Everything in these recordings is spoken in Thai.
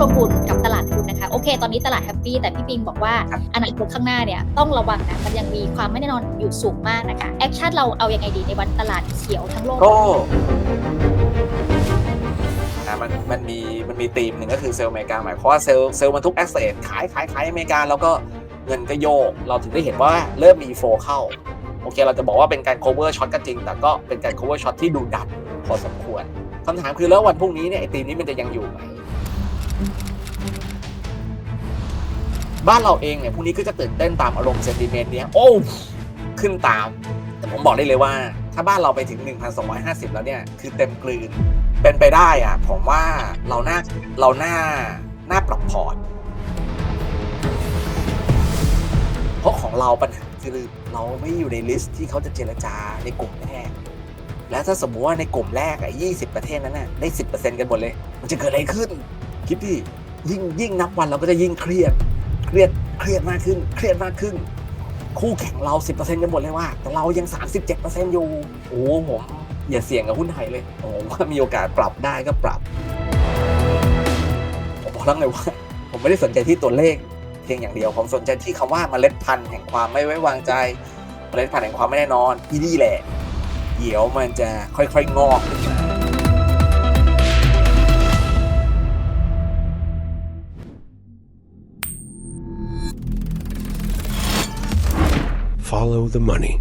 กลงทุนกับตลาดทุนนะคะโอเค ตอนนี้ตลาดแฮปปี้แต่พี่ปิงบอกว่าครับอนาคตข้างหน้าเนี่ยต้องระวังนะมันยังมีความไม่แน่นอนอยู่สูงมากนะคะแอคชั่นเราเอายังไงดีในวันตลาดเขียวทั้งโลกก็นะมันมันมีมันมีธีมหนึ่งก็คือเซลล์อเมริกาหมายความว่าเซลล์เซลล์มันทุกแอสเซทขายขายขายอเมริกาแล้วก็เงินก็โยก เราถึงได้เห็นว่าเริ่มมีโฟเข้าโอเคเราจะบอกว่าเป็นการ cover shot ก็จริง แต่ก็เป็นการ cover shot ที่ดูดันพอสมควรคำถามคือแล้ววันพรุ่งนี้เนี่ยไอ้ธีมนี้มันจะยังอยู่ไหม บ้านเราเองเนี่ยพรุ่งนี้ก็จะตื่นเต้นตามอารมณ์เซนติเมนต์เนี้ยโอ้ขึ้นตาม แต่ผมบอกได้เลยว่า ถ้าบ้านเราไปถึง 1,250 แล้วเนี่ย คือเต็มกลืน เป็นไปได้อะผมว่าเราน่าเราน่าน่าปรับพอร์ตเพราะของเราปัญหาคือเราไม่อยู่ในลิสต์ที่เขาจะเจรจาในกลุ่มแรกแล้วถ้าสมมุติว่าในกลุ่มแรกอะ20ประเทศนั้นน่ะได้10%กันหมดเลย มันจะเกิดอะไรขึ้น คิดดิยิ่งยิ่งนับวันเราก็จะยิ่งเครียด เครียดเครียดมากขึ้น เครียดมากขึ้น คู่แข่งเรา 10%กันหมดเลยว่า แต่เรายัง 37%อยู่ โอ้ผมอย่าเสี่ยงกับหุ้นไทยเลยโอ้ว่ามีโอกาสปรับได้ก็ปรับ ผมบอกแล้วไงว่า ผมไม่ได้สนใจที่ตัวเลข เพียงอย่างเดียว ผมสนใจที่คำว่าเมล็ดพันธุ์แห่งความไม่ไว้วางใจ เมล็ดพันธุ์แห่งความไม่แน่นอนที่นี่แหละ เดี๋ยวมันจะค่อยๆงอกขึ้นมา Follow the money.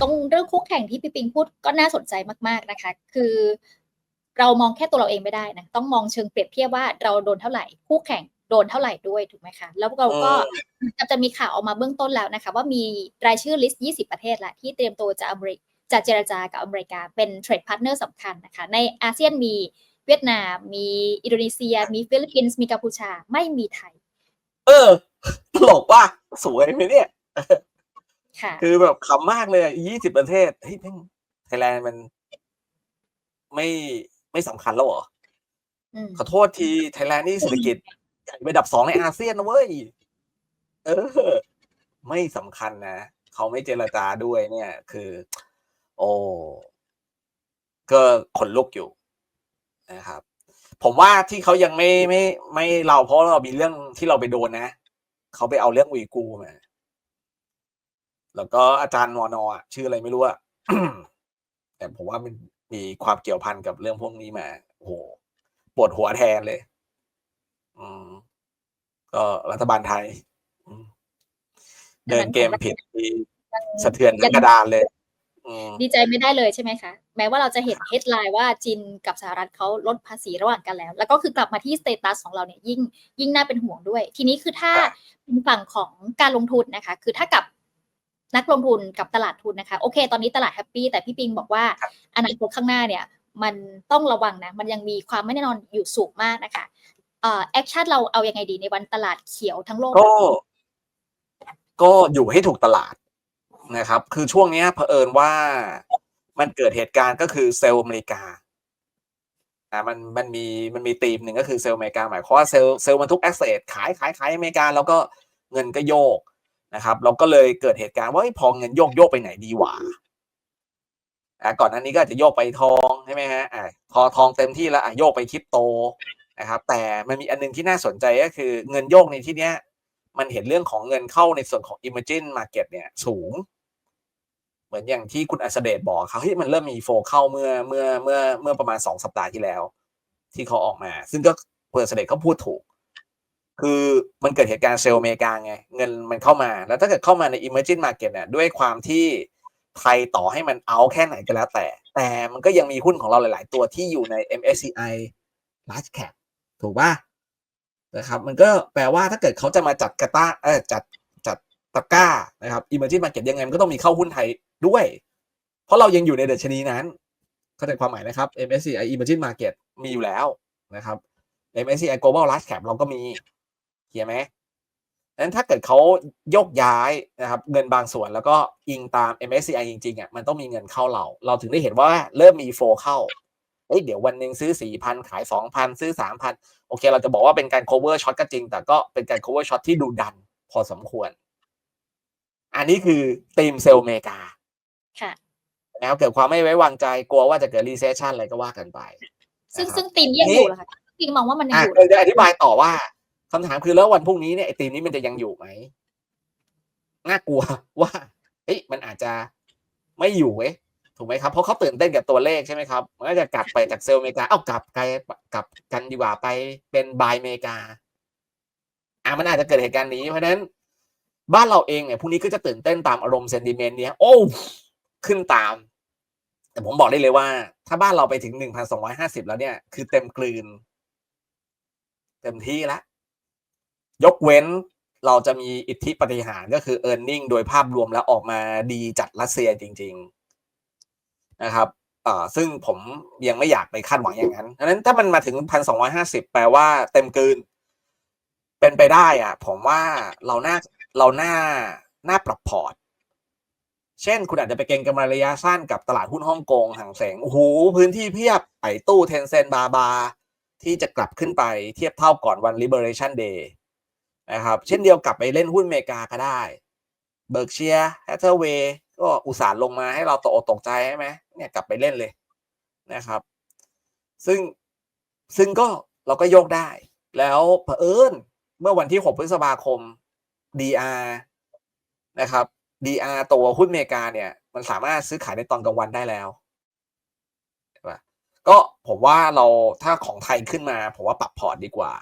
ตรงเรื่องคู่แข่งที่พี่ปิงพูดก็น่าสนใจมาก ๆ นะคะ คือเรามองแค่ตัวเราเองไม่ได้นะ ต้องมองเชิงเปรียบเทียบว่าเราโดนเท่าไหร่ คู่แข่งโดนเท่าไหร่ด้วยถูกไหมคะ แล้วเราก็จะจะมีข่าวออกมาเบื้องต้นแล้วนะคะ ว่ามีรายชื่อลิสต์ 20 ประเทศละที่เตรียมตัวจะอเมริกจะเจรจากับอเมริกาเป็นเทรดพาร์ทเนอร์สำคัญนะคะ ในอาเซียนมีเวียดนาม มีอินโดนีเซีย มีฟิลิปปินส์มีกัมพูชาไม่มีไทย เออ ตลกว่าสวยไหมเนี่ยค่ะคือแบบขำมากเลยยี่สิบประเทศเฮ้ยแม่งไทยแลนด์มันไม่ไม่สำคัญแล้วเหรออืมขอโทษทีไทยแลนด์นี่เศรษฐกิจใหญ่เป็นอันดับสองในอาเซียนนะเว้ย เออ ไม่สำคัญนะเขาไม่เจรจาด้วยเนี่ย คือ โอ้ก็ขนลุกอยู่นะครับ ผมว่าที่เขายังไม่ไม่ ไม่เราเพราะเรามีเรื่องที่เราไปโดนนะ เขาไปเอาเรื่องอุยกูร์มาแล้วก็อาจารย์มอนอะชื่ออะไรไม่รู้อะแต่ผมว่ามันมีความเกี่ยวพันกับเรื่องพวกนี้มาโอ้โหปวดหัวแทนเลย อืมก็รัฐบาลไทยอืมเดินเกมผิดที่สะเทือนทั้งกระดานเลยอืม ดีใจไม่ได้เลยใช่ไหมคะ แม้ว่าเราจะเห็นเฮดไลน์ว่าจีนกับสหรัฐเขาลดภาษีระหว่างกันแล้ว แล้วก็คือกลับมาที่สเตตัสของเราเนี่ยยิ่งยิ่งน่าเป็นห่วงด้วย ทีนี้คือถ้าเป็นฝั่งของการลงทุนนะคะ คือถ้ากับนักลงทุนกับตลาดทุนนะคะ โอเค ตอนนี้ตลาดแฮปปี้แต่พี่ปิงบอกว่าครับอนาคตข้างหน้าเนี่ยมันต้องระวังนะ มันยังมีความไม่แน่นอนอยู่สูงมากนะคะเอ่อแอคชั่นเราเอายังไงดีในวันตลาดเขียวทั้งโลกก็ก็อยู่ให้ถูกตลาด นะครับ คือช่วงนี้เผอิญว่ามันเกิดเหตุการณ์ก็คือเซลล์อเมริกาอ่ามันมันมีมันมีธีมหนึ่งก็คือเซลล์อเมริกาหมายความว่าเซลล์เซลล์มันทุกแอสเซทขายขายขายอเมริกาแล้วก็เงินก็โยกนะครับเราก็เลยเกิดเหตุการณ์ว่าพอเงินโยกโยกไปไหนดีวะอ่าก่อนหน้านี้ก็อาจจะโยกไปทองใช่ไหมฮะอ่าพอทองเต็มที่แล้วอะโยกไปคริปโตนะครับ แต่มันมีอันนึงที่น่าสนใจก็คือเงินโยกในที่เนี้ยมันเห็นเรื่องของเงินเข้าในส่วนของ emerging market เนี่ยสูง มือนอย่างที่คุณอัศเดชบอกเขาเฮ้ยมันเริ่มมีโฟเข้าเมื่อเมื่อเมื่อเมื่อประมาณสองสัปดาห์ที่แล้ว ที่เขาออกมา ซึ่งก็คุณอัศเดชเขาพูดถูก คือมันเกิดเหตุการณ์เซลล์อเมริกาไง เงินมันเข้ามา แล้วถ้าเกิดเข้ามาใน emerging market เนี่ยด้วยความที่ไทยต่อให้มันเอาแค่ไหนก็แล้วแต่ แต่มันก็ยังมีหุ้นของเราหลาย ๆ ตัวที่อยู่ใน MSCI large cap ถูกป่ะนะครับ มันก็แปลว่าถ้าเกิดเขาจะมาจัดกระต้าเออจัดจัดตะก้านะครับ emerging market ยังไงมันก็ต้องมีเข้าหุ้นไทย ด้วย เพราะเรายังอยู่ในเดัชนีนั้น เข้าใจความหมายนะครับ MSCI emerging market มีอยู่แล้วนะครับ MSCI global large cap เราก็มีเคลียร์ไหมนั้นถ้าเกิดเขายกย้ายนะครับเงินบางส่วนแล้วก็อิงตาม MSCI จริงๆอะมันต้องมีเงินเข้าเรา เราถึงได้เห็นว่าเริ่มมีโฟเข้าเอ้ยเดี๋ยววันหนึ่งซื้อสี่พันขายสองพันซื้อสามพันโอเค เราจะบอกว่าเป็นการ cover shot ก็จริง แต่ก็เป็นการ cover shot ที่ดูดันพอสมควร อันนี้คือธีมเซลล์เมกา ค่ะแล้วเกิดความไม่ไว้วางใจกลัวว่าจะเกิด recession อะไรก็ว่ากันไป ซึ่งนะครับซึ่งตีมยังอยู่เหรอคะปิงมองว่ามันยังอะอยู่เลยจะอธิบายต่อว่าคำถามคือแล้ววันพรุ่งนี้เนี่ยไอทีมนี้มันจะยังอยู่ไหมน่ากลัวว่าเอ้ยมันอาจจะไม่อยู่เว้ยถูกไหมครับเพราะเขาตื่นเต้นกับตัวเลขใช่ไหมครับมันก็จะกลับไปจากเซลล์อเมริกาเอ้ากลับไกลกลับกันดีกว่าไปเป็นบายอเมริกาอะมันอาจจะเกิดเหตุการณ์นี้เพราะฉะนั้น บ้านเราเองเนี่ยพรุ่งนี้ก็จะตื่นเต้นตามอารมณ์เซนติเมนต์เนี้ยโอ้ ขึ้นตาม แต่ผมบอกได้เลยว่า ถ้าบ้านเราไปถึงหนึ่งพันสองร้อยห้าสิบแล้วเนี่ย คือเต็มกลืน เต็มที่แล้วยกเว้นเราจะมีอิทธิปฏิหารก็คือ e a r n i n g โดยภาพรวมแล้วออกมาดีจัดรัสเซียจริง ๆนะครับเอ่อซึ่งผมยังไม่อยากไปคาดหวังอย่างนั้นดังนั้นถ้ามันมาถึงพันสองร้อยห้าสิบแปลว่าเต็มกลืน เป็นไปได้อะผมว่าเราน่าเราน่าน่าปรับพอร์ต เช่น คุณอาจจะไปเก็งกำไรระยะสั้นกับตลาดหุ้นฮ่องกงห่างแสงโอ้โหพื้นที่เพียบไอตู้เทนเซนบาบาที่จะกลับขึ้นไปเทียบเท่าก่อนวัน Liberation Day นะครับ เช่นเดียวกับไปเล่นหุ้นอเมริกาก็ได้เบิร์กเชียร์แฮทเทอร์เวย์ก็อุตส่าห์ลงมาให้เราตกอกตกใจใช่ไหมเนี่ยกลับไปเล่นเลยนะครับ ซึ่งซึ่งก็เราก็โยกได้ แล้วเผอิญเมื่อวันที่ 6 พฤษภาคม DR นะครับ DR ตัวหุ้นอเมริกาเนี่ย มันสามารถซื้อขายในตอนกลางวันได้แล้วใช่ปะก็ผมว่าเราถ้าของไทยขึ้นมา ผมว่าปรับพอร์ตดีกว่า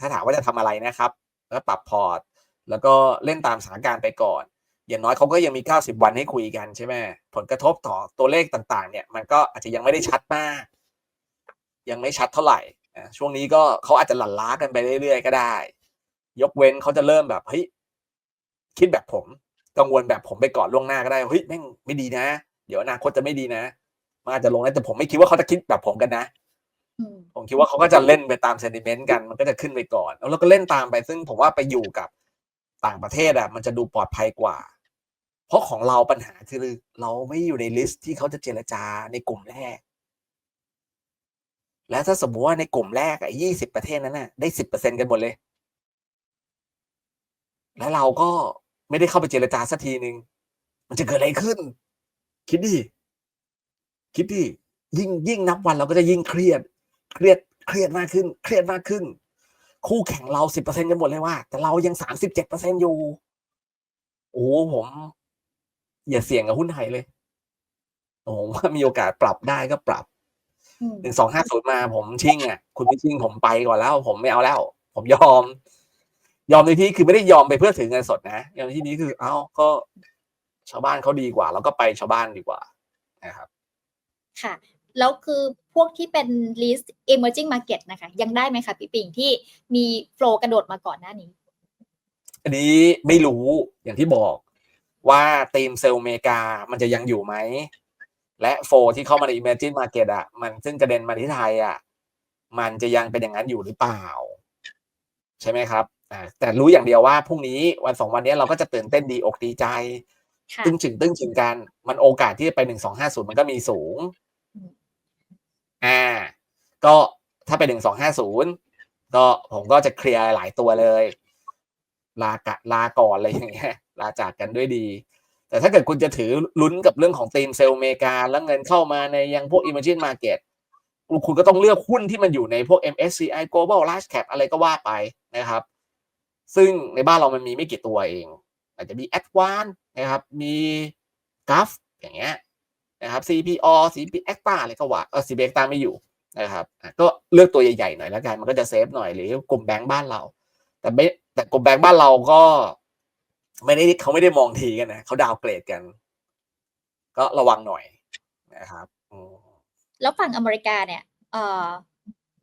ถ้าถามว่าจะทำอะไรนะครับ แล้วปรับพอร์ต แล้วก็เล่นตามสถานการณ์ไปก่อน อย่างน้อยเขาก็ยังมี 90 วันให้คุยกันใช่ไหมผลกระทบต่อตัวเลขต่างๆ เนี่ย มันก็อาจจะยังไม่ได้ชัดมาก ยังไม่ชัดเท่าไหร่ ช่วงนี้ก็เขาอาจจะหลั่นล้ากันไปเรื่อยๆ ก็ได้ ยกเว้นเขาจะเริ่มแบบเฮ้ยคิดแบบผม กังวลแบบผมไปก่อนล่วงหน้าก็ได้เฮ้ยแม่งไม่ดีนะ เดี๋ยวอนาคตจะไม่ดีนะมันอาจจะลงได้แต่ผมไม่คิดว่าเขาจะคิดแบบผมกันนะอืมผมคิดว่าเขาก็จะเล่นไปตามเซนติเมนต์กันมันก็จะขึ้นไปก่อนแล้วก็เล่นตามไปซึ่งผมว่าไปอยู่กับต่างประเทศอะ มันจะดูปลอดภัยกว่า เพราะของเราปัญหาคือเราไม่อยู่ในลิสต์ที่เขาจะเจรจาในกลุ่มแรก และถ้าสมมติว่าในกลุ่มแรกอะยี่สิบประเทศนั้นน่ะได้สิบเปอร์เซ็นกันหมดเลย แล้วเราก็ ไม่ได้เข้าไปเจรจาสักทีหนึ่งมันจะเกิดอะไรขึ้น คิดดิคิดดิยิ่งยิ่งนับวันเราก็จะยิ่งเครียด เครียดเครียดมากขึ้น เครียดมากขึ้น คู่แข่งเราสิบเปอร์เซ็นกันหมดเลยว่า แต่เรายังสามสิบเจ็ดเปอร์เซ็นอยู่ โอ้ผม อย่าเสี่ยงกับหุ้นไทยเลยโอ้ว่ามีโอกาสปรับได้ก็ปรับอืมหนึ่งสองห้าศูนย์มาผมชิ่งอะ คุณไม่ชิ่งผมไปก่อนแล้ว ผมไม่เอาแล้ว ผมยอม ยอมในที่คือไม่ได้ยอมไปเพื่อถือเงินสดนะยอมในที่นี้คือ เอ้าก็ชาวบ้านเขาดีกว่า แล้วก็ไปชาวบ้านดีกว่านะครับ ค่ะแล้วคือพวกที่เป็น list emerging market นะคะ ยังได้ไหมคะพี่ปิงที่มีโฟลกระโดดมาก่อนหน้านี้ อันนี้ไม่รู้อย่างที่บอกว่าทีมเซลล์อเมริกามันจะยังอยู่ไหม และโฟที่เข้ามาใน Emerging Market อะ มันซึ่งกระเด็นมาที่ไทยอะ มันจะยังเป็นอย่างนั้นอยู่หรือเปล่า ใช่ไหมครับอ่า แต่รู้อย่างเดียวว่าพรุ่งนี้วันสองวันนี้เราก็จะตื่นเต้นดีอกดีใจค่ะตึ้งถึงตึ้งถึงกันมันโอกาสที่จะไปหนึ่งสองห้าศูนย์มันก็มีสูงอืมอ่า ก็ถ้าไปหนึ่งสองห้าศูนย์ก็ผมก็จะเคลียร์หลายตัวเลย ลากะลาก่อนอะไรอย่างเงี้ยลาจากกันด้วยดี แต่ถ้าเกิดคุณจะถือลุ้นกับเรื่องของทีมเซลล์อเมริกา แล้วเงินเข้ามาในยังพวก emerging market คุณก็ต้องเลือกหุ้นที่มันอยู่ในพวก MSCI Global Large Cap อะไรก็ว่าไปนะครับ ซึ่งในบ้านเรามันมีไม่กี่ตัวเอง อาจจะมี a d v a n c e นะครับ มี g u f อย่างเงี้ยนะครับ CPO CP e x t a อะไรก็ว่าเออ CP e x t a ไม่อยู่นะครับก็เลือกตัวใหญ่ๆหน่อยแล้วกันมันก็จะเซฟหน่อยหรือกลุ่มแบงก์บ้านเรา แต่ไม่แต่กลุ่มแบงก์บ้านเราก็ ไม่ได้เขาไม่ได้มองทีกันนะเขาดาวเกรดกัน ก็ระวังหน่อยนะครับแล้วฝั่งอเมริกาเนี่ยเอ่อ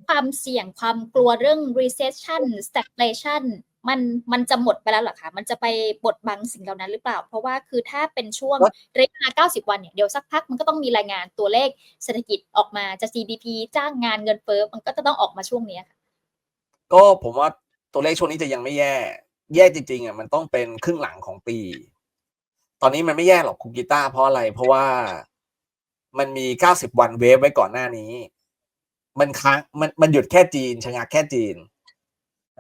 ความเสี่ยงความกลัวเรื่อง recession stagflation มันมันจะหมดไปแล้วเหรอคะมันจะไปบดบังสิ่งเหล่านั้นหรือเปล่า เพราะว่าคือถ้าเป็นช่วงระยะเวลา90 วันเนี่ยเดี๋ยวสักพักมันก็ต้องมีรายงานตัวเลขเศรษฐกิจออกมาจะ GDP จ้างงานเงินเฟ้อมันก็จะต้องออกมาช่วงเนี้ยค่ะก็ผมว่าตัวเลขช่วงนี้จะยังไม่แย่ แย่จริงๆอะมันต้องเป็นครึ่งหลังของปี ตอนนี้มันไม่แย่หรอกคุณกีตาร์เพราะอะไร เพราะว่ามันมี 90 วันเวฟไว้ก่อนหน้านี้ มันค้างมันมันหยุดแค่จีนชะงักแค่จีน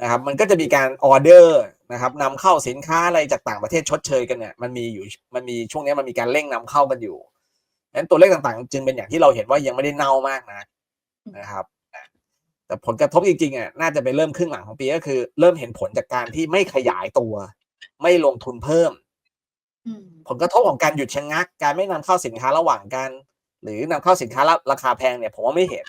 นะครับมันก็จะมีการออเดอร์นะครับนำเข้าสินค้าอะไรจากต่างประเทศชดเชยกันเนี่ยมันมีอยู่มันมีช่วงนี้มันมีการเร่งนำเข้ากันอยู่ดังนั้นตัวเลขต่างๆ จึงเป็นอย่างที่เราเห็นว่ายังไม่ได้เน่ามากนะนะครับ แต่ผลกระทบจริงๆอะน่าจะไปเริ่มครึ่งหลังของปีก็คือ เริ่มเห็นผลจากการที่ไม่ขยายตัว ไม่ลงทุนเพิ่มอืมผลกระทบของการหยุดชะงัก การไม่นำเข้าสินค้าระหว่างกัน หรือนำเข้าสินค้าราคาแพงเนี่ย ผมว่าไม่เห็น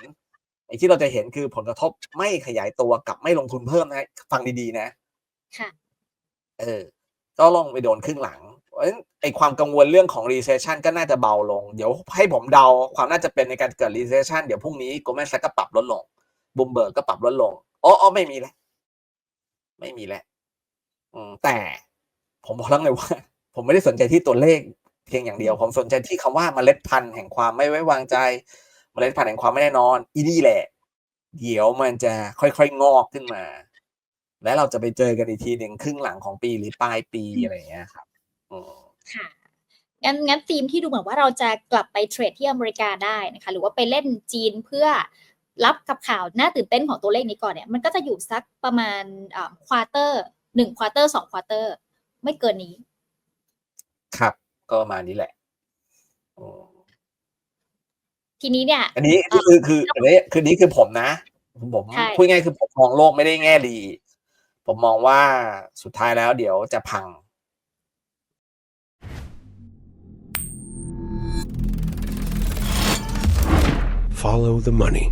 ไอ้ที่เราจะเห็นคือผลกระทบไม่ขยายตัวกับไม่ลงทุนเพิ่มนะฟังดีๆนะ ค่ะ เออ ก็ลงไปโดนครึ่งหลังเพราะฉะนั้นไอ้ความกังวลเรื่องของ recession ก็น่าจะเบาลง เดี๋ยวให้ผมเดาความน่าจะเป็นในการเกิด recession เดี๋ยวพรุ่งนี้ Goldman Sachs ก็ปรับลดลงบูมเบิร์กก็ปรับลดลงอ๋ออ๋อไม่มีแล้ว ไม่มีแล้วอืมแต่ผมบอกแล้วไงว่า ผมไม่ได้สนใจที่ตัวเลขเพียงอย่างเดียว ผมสนใจที่คำว่าเมล็ดพันธุ์แห่งความไม่ไว้วางใจ เมล็ดพันธุ์แห่งความไม่แน่นอนอีนี่แหละ เดี๋ยวมันจะค่อยๆงอกขึ้นมา และเราจะไปเจอกันอีกทีหนึ่งครึ่งหลังของปีหรือปลายปีอะไรอย่างเงี้ยครับอืมค่ะงั้นงั้นธีมที่ดูเหมือนว่าเราจะกลับไปเทรดที่อเมริกาได้นะคะ หรือว่าไปเล่นจีนเพื่อรับกับข่าวน่าตื่นเต้นของตัวเลขนี้ก่อนเนี่ยมันก็จะอยู่สักประมาณควอเตอร์หนึ่งควอเตอร์สองควอเตอร์ไม่เกินนี้ ครับ ก็ประมาณนี้แหละอืม ทีนี้เนี่ยอันนี้อันนี้คือคืออันนี้คือนี้คือผมนะผมใช่พูดง่ายๆคือผมมองโลกไม่ได้แง่ดี ผมมองว่าสุดท้ายแล้วเดี๋ยวจะพัง Follow the money.